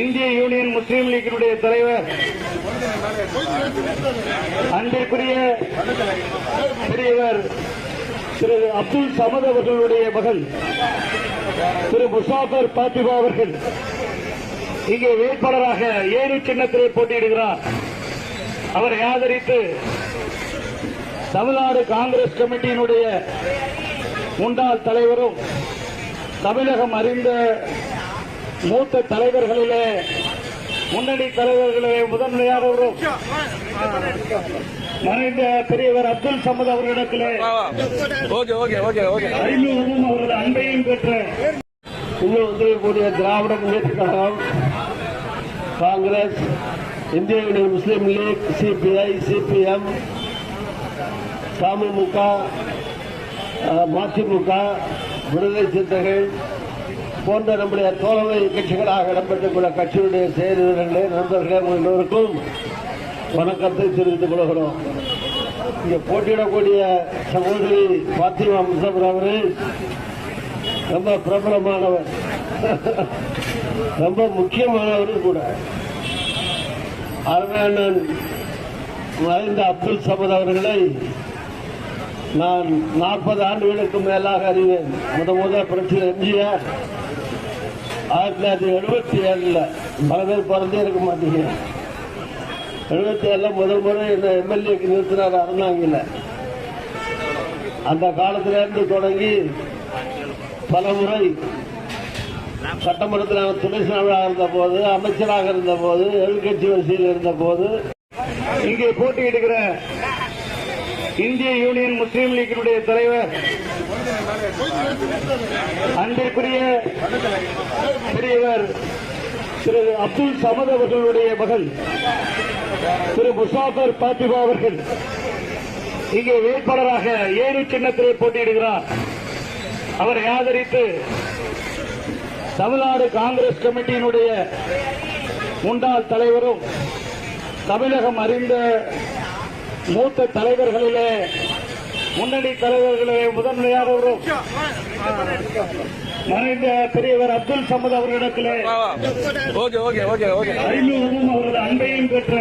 இந்திய யூனியன் முஸ்லீம் லீக்கினுடைய தலைவர் அன்பிற்குரிய பெரியவர் திரு அப்துல் சமத் அவர்களுடைய மகன் திரு முசாஃபர் பாத்திபா அவர்கள். இங்கே வேட்பாளராக ஏழு சின்னத்திலே போட்டியிடுகிறார். அவரை ஆதரித்து தமிழ்நாடு காங்கிரஸ் கமிட்டியினுடைய முன்னாள் தலைவரும் தமிழகம் அறிந்த மூத்த தலைவர்களிலே முன்னணி தலைவர்களிலே முதன்மையானவரும் மறைந்த பெரியவர் அப்துல் சமத் அவர்களிடத்திலே ஓகே ஓகே ஓகே ஓகே. அறிமுகமும் அவரது அன்பையும் பெற்ற இன்னும் வந்திருக்கக்கூடிய திராவிட முன்னேற்ற கழகம் காங்கிரஸ் இந்திய Union Muslim League CPI CPM தமுக மதிமுக விடுதலை சிறுத்தைகள் போன்ற நம்முடைய தோழமை கட்சிகளாக இடம்பெற்றுள்ள கட்சியுடைய செயலர்களே நண்பர்களே எல்லோருக்கும் வணக்கத்தை தெரிவித்துக் கொள்கிறோம். இங்கே போட்டியிடக்கூடிய சகோதரி பாத்திமா முசபர் அவர்கள் ரொம்ப பிரபலமானவர். ரொம்ப முக்கியமானவரும் கூட. அருமையானன் மறைந்த அப்துல் சமத் அவர்களை நான் நாற்பது ஆண்டுகளுக்கு மேலாக அறிவேன். முத முத பிரச்சனை எம்ஜிஆர் ஆயிரத்தி தொள்ளாயிரத்தி எழுபத்தி ஏழுல பல பேர் பிறந்தே இருக்க மாட்டீங்க எழுபத்தி ஏழுல முதல் முறை இந்த எம்எல்ஏக்கு நிறுத்தினார் அருணாங்கில. அந்த காலத்தில இருந்து தொடங்கி பல முறை சட்டமன்றத்தில் துணை செயலாளராக இருந்த போது அமைச்சராக இருந்த போது எதிர்கட்சி வரிசையில் இருந்த போது இங்கே போட்டியிடுகிற இந்திய யூனியன் முஸ்லீம் லீக்கினுடைய தலைவர் அன்பிற்குரிய பெரியவர் திரு அப்துல் சமத் அவர்களுடைய மகள் திரு முசாஃபர் பாத்திபா அவர்கள். இங்கே வேட்பாளராக ஏழு சின்னத்திலே போட்டியிடுகிறார். அவரை ஆதரித்து தமிழ்நாடு காங்கிரஸ் கமிட்டியினுடைய முன்னாள் தலைவரும் தமிழகம் அறிந்த மூத்த தலைவர்களிலே முன்னணி தலைவர்களிலே முதன்மையானவரும் மறைந்த பெரியவர் அப்துல் சமத் அவர்களிடத்திலே அறிமுகமும் அவரது அன்பையும் பெற்ற